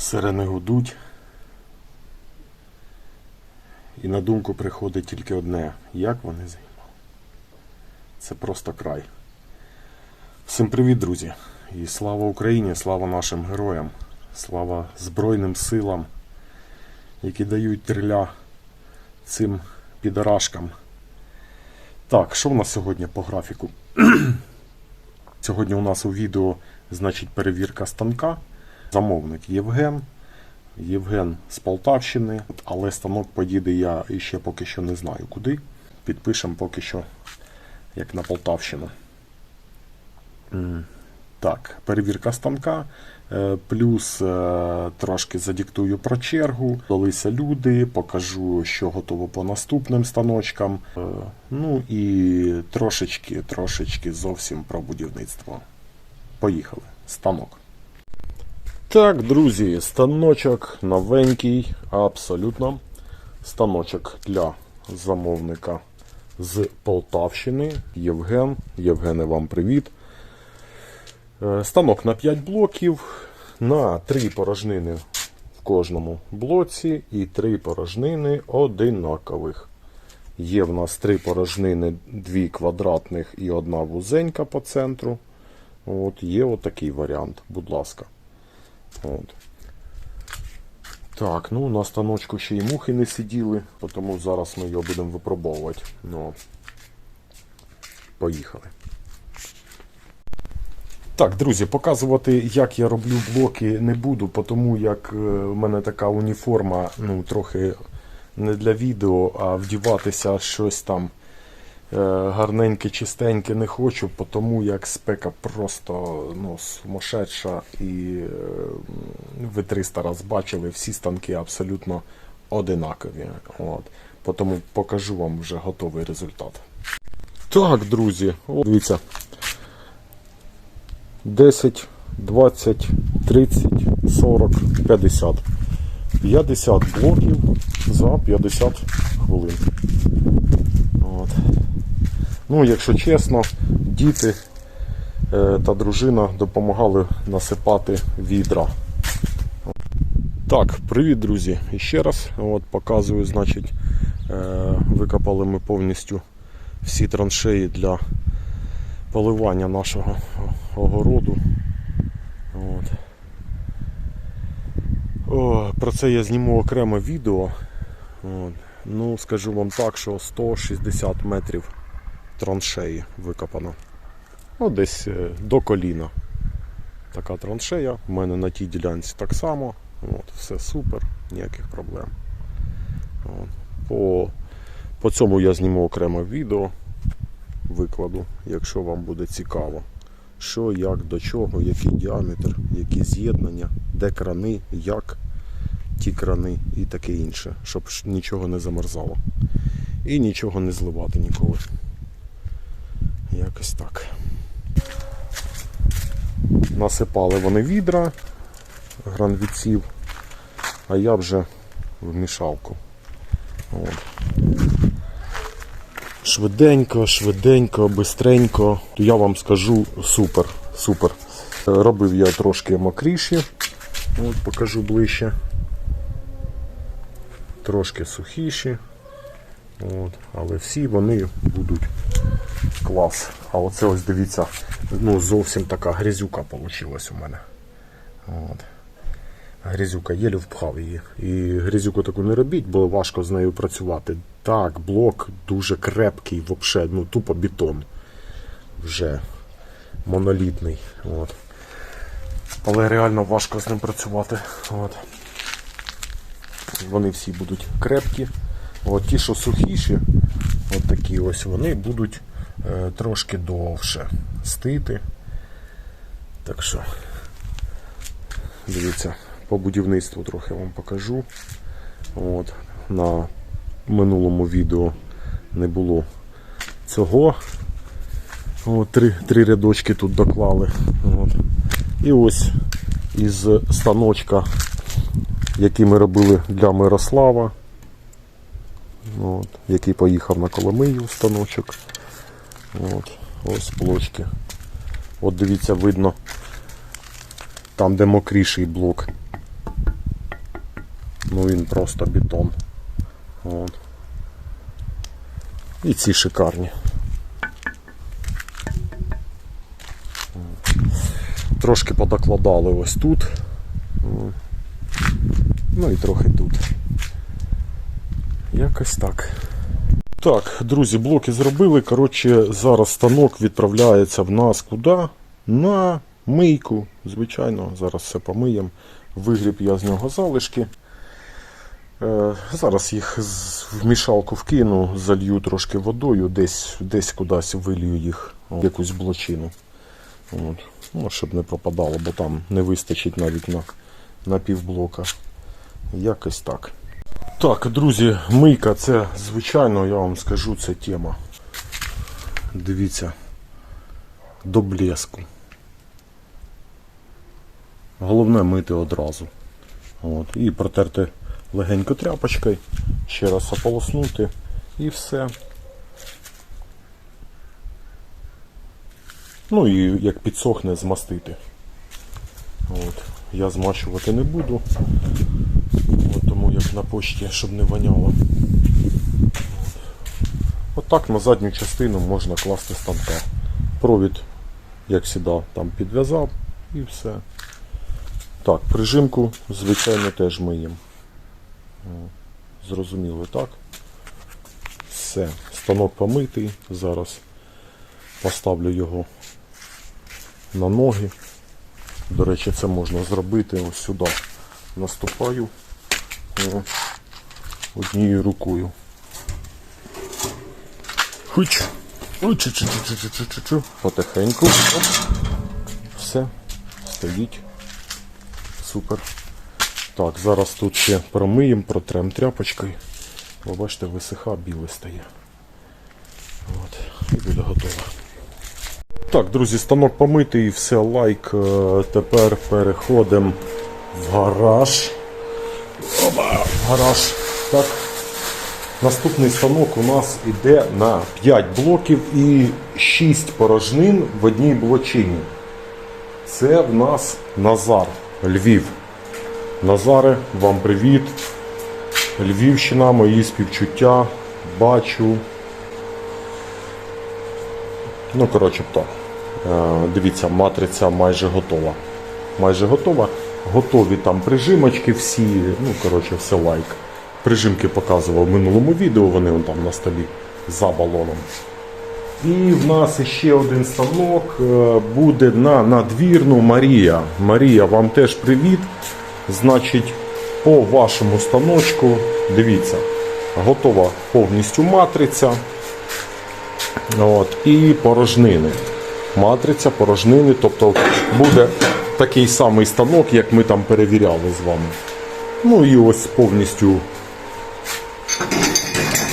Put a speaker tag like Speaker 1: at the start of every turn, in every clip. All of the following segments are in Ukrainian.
Speaker 1: Сирени гудуть. І на думку приходить тільки одне. Як вони займали? Це просто край. Всім привіт, друзі! І слава Україні, слава нашим героям, слава Збройним силам, які дають триля цим підарашкам. Так, що в нас сьогодні по графіку? Сьогодні у нас у відео, значить, перевірка станка. Замовник Євген. Євген з Полтавщини, але станок поїде я іще поки що не знаю куди. Підпишемо поки що, як на Полтавщину. Так, перевірка станка. Е, Плюс е, трошки задіктую про чергу. Долися люди, покажу, що готово по наступним станочкам. Е, Ну і трошечки, трошечки зовсім про будівництво. Поїхали. Станок. Так, друзі, станочок новенький, абсолютно. Станочок для замовника з Полтавщини. Євген. Євгене, вам привіт. Е, Станок на 5 блоків, на 3 порожнини в кожному блоці і 3 порожнини одинакових. Є в нас 3 порожнини, 2 квадратних і одна вузенька по центру. От Є отакий варіант, будь ласка. От. Так, ну на станочку ще й мухи не сиділи, тому зараз ми його будемо випробовувати. Ну, поїхали. Так, друзі, показувати, як я роблю блоки, не буду, тому як е, в мене така уніформа, ну, трохи не для відео, а вдіватися щось там гарненьке, чистеньке не хочу, тому як спека просто ну, сумасшедша і е, ви 300 раз бачили, всі станки абсолютно одинакові. От. Тому покажу вам вже готовий результат. Так, друзі, от дивіться. 10, 20, 30, 40, 50. 50 блоків за 50 хвилин. От. Ну, якщо чесно, діти е, та дружина допомагали насипати відра. Так, привіт, друзі. І ще раз от, показую, значить, е, викопали ми повністю всі траншеї для поливання нашого огороду. От. О, про це я зніму окреме відео. От. Ну, скажу вам так, що 160 метрів траншеї викопано. Ну, десь е, до коліна. Така траншея. У мене на тій ділянці так само. От, все супер, ніяких проблем. От. По, по цьому я зніму окреме відео викладу, якщо вам буде цікаво. Що, як, до чого, який діаметр, які з'єднання, де крани, як ті крани і таке інше, щоб нічого не замерзало. І нічого не зливати ніколи. Якось так. Насипали вони відра гранвіців, а я вже в мішалку. От. Швиденько, швиденько, бистренько. То я вам скажу супер, супер. Робив я трошки мокріші. От покажу ближче. Трошки сухіші. От, але всі вони будуть клас. А оце ось дивіться, ну зовсім така грязюка вийшла у мене. От. Грязюка, єлі впхав її. І грязюку таку не робіть, бо важко з нею працювати. Так, блок дуже крепкий, вообще, ну тупо бетон. Вже монолітний. От. Але реально важко з ним працювати. От. Вони всі будуть крепкі. От ті, що сухіші, от такі ось, вони будуть трошки довше стити. Так що, дивіться, по будівництву трохи вам покажу. От, на минулому відео не було цього. От, три, три рядочки тут доклали. От. І ось із станочка, який ми робили для Мирослава, от, який поїхав на Коломию станочок. От, ось блочки. От дивіться, видно, там де мокріший блок. Ну він просто бетон. От. І ці шикарні. Трошки подокладали ось тут. Ну і трохи тут. Якось так. Так, друзі, блоки зробили. Коротше, зараз станок відправляється в нас куди? На мийку. Звичайно, зараз все помиємо. Вигріб я з нього залишки. Е, зараз їх в мішалку вкину, залью трошки водою, десь, десь кудись вилью їх в якусь блочину. От. Ну, щоб не пропадало, бо там не вистачить навіть на, на півблока. Якось так. Так, друзі, мийка це, звичайно, я вам скажу, це тема. Дивіться, до блеску. Головне мити одразу. От. І протерти легенько тряпочкою, ще раз ополоснути і все. Ну і як підсохне, змастити. От. Я змащувати не буду. Як на почті, щоб не воняло. От так на задню частину можна класти станка. Провід, як завжди, там підв'язав і все. Так, прижимку, звичайно, теж миємо. Зрозуміло, так? Все, станок помитий. Зараз поставлю його на ноги. До речі, це можна зробити ось сюди. Наступаю о, однією рукою. Хуч. Потихеньку. Все. Стоїть. Супер. Так, зараз тут ще промиємо, протрем тряпочкою. Ви бачите, висиха, біле стає. От. І буде готово. Так, друзі, станок помитий, все, лайк. Е, Тепер переходимо в гараж. Опа, гараж. Так. Наступний станок у нас йде на 5 блоків і 6 порожнин в одній блочині. Це в нас Назар, Львів. Назаре, вам привіт. Львівщина, мої співчуття. Бачу. Ну, коротше, то. Е, Дивіться, матриця майже готова. Майже готова. Готові там прижимочки всі. Ну, коротше, все лайк. Прижимки показував в минулому відео, вони вон там на столі за балоном. І в нас ще один станок е, буде на надвірну Марія. Марія, вам теж привіт. Значить, по вашому станочку, дивіться, готова повністю матриця. От, і порожнини. Матриця, порожнини, тобто буде такий самий станок, як ми там перевіряли з вами. Ну і ось повністю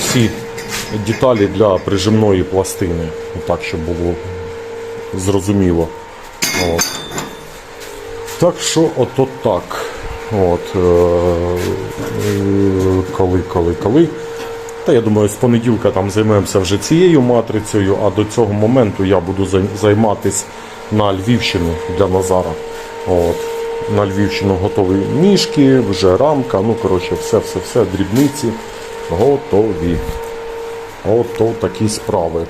Speaker 1: всі деталі для прижимної пластини. Так, щоб було зрозуміло. От. Так що ото так. От, е, е, коли, коли, коли. Та я думаю, з понеділка там займемося вже цією матрицею, а до цього моменту я буду зай- займатись на Львівщину для Назара. От. На Львівщину готові ніжки, вже рамка, ну коротше, все-все-все, дрібниці готові. Ото такі справи.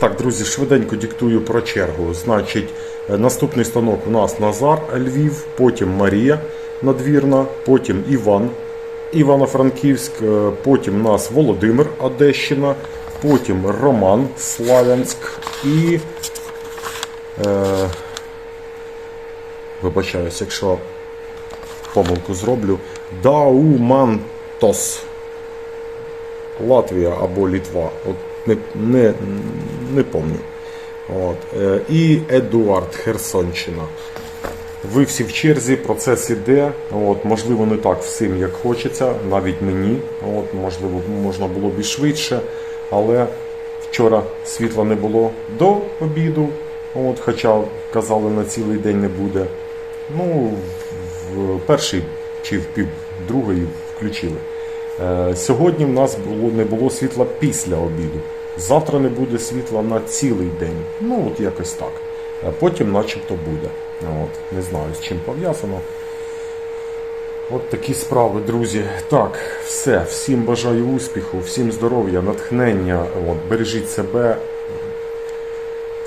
Speaker 1: Так, друзі, швиденько диктую про чергу. Значить, е, наступний станок у нас Назар Львів, потім Марія Надвірна, потім Іван Івано-Франківськ, е, потім у нас Володимир Одещина, потім Роман Славянськ і. Е, вибачаюсь, якщо помилку зроблю. Даумантос. Латвія або Літва. От не, не, не пам'ятаю. От. е, І Едуард Херсонщина. Ви всі в черзі, процес іде. От, можливо, не так всім, як хочеться, навіть мені. От, можливо, можна було б і швидше. Але вчора світла не було до обіду. От, хоча казали, на цілий день не буде. Ну, в- перший чи в пів другої включили. Е, Сьогодні в нас було, не було світла після обіду. Завтра не буде світла на цілий день. Ну, от якось так. Потім начебто буде. От, не знаю, з чим пов'язано. От такі справи, друзі. Так, все. Всім бажаю успіху, всім здоров'я, натхнення. От, бережіть себе.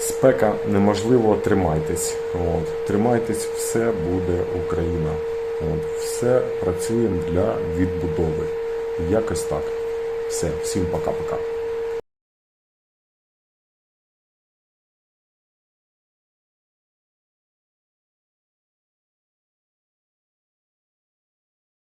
Speaker 1: Спека неможливо, тримайтесь. От, тримайтесь, все буде Україна. От, все працюємо для відбудови. Якось так. Все, всім пока-пока.